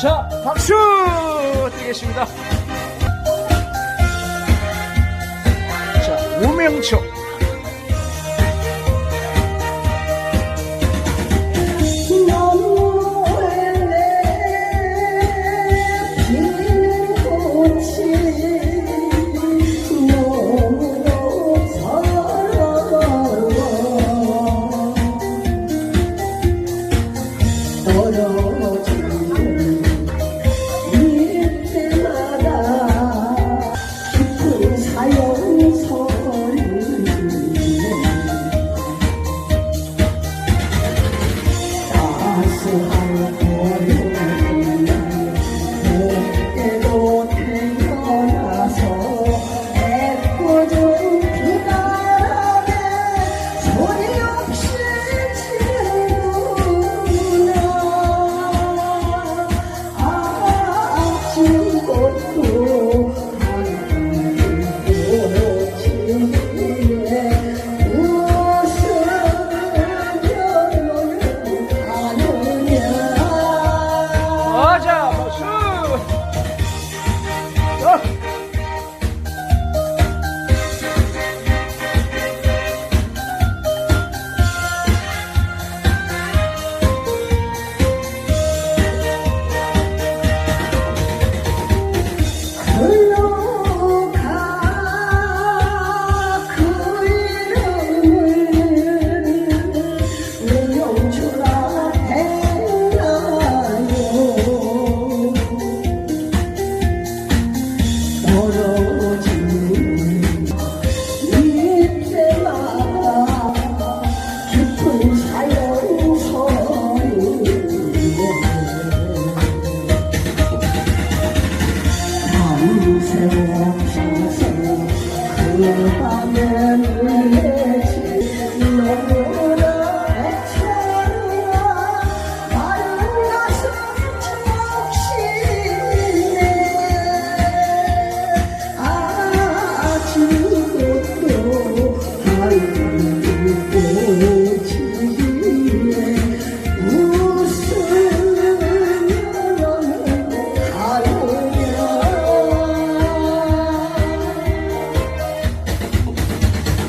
자, 박수 드리겠습니다. 자, 우명초. 멀어진 이때마다 깊은 사연서를 밤새워 평생 그밤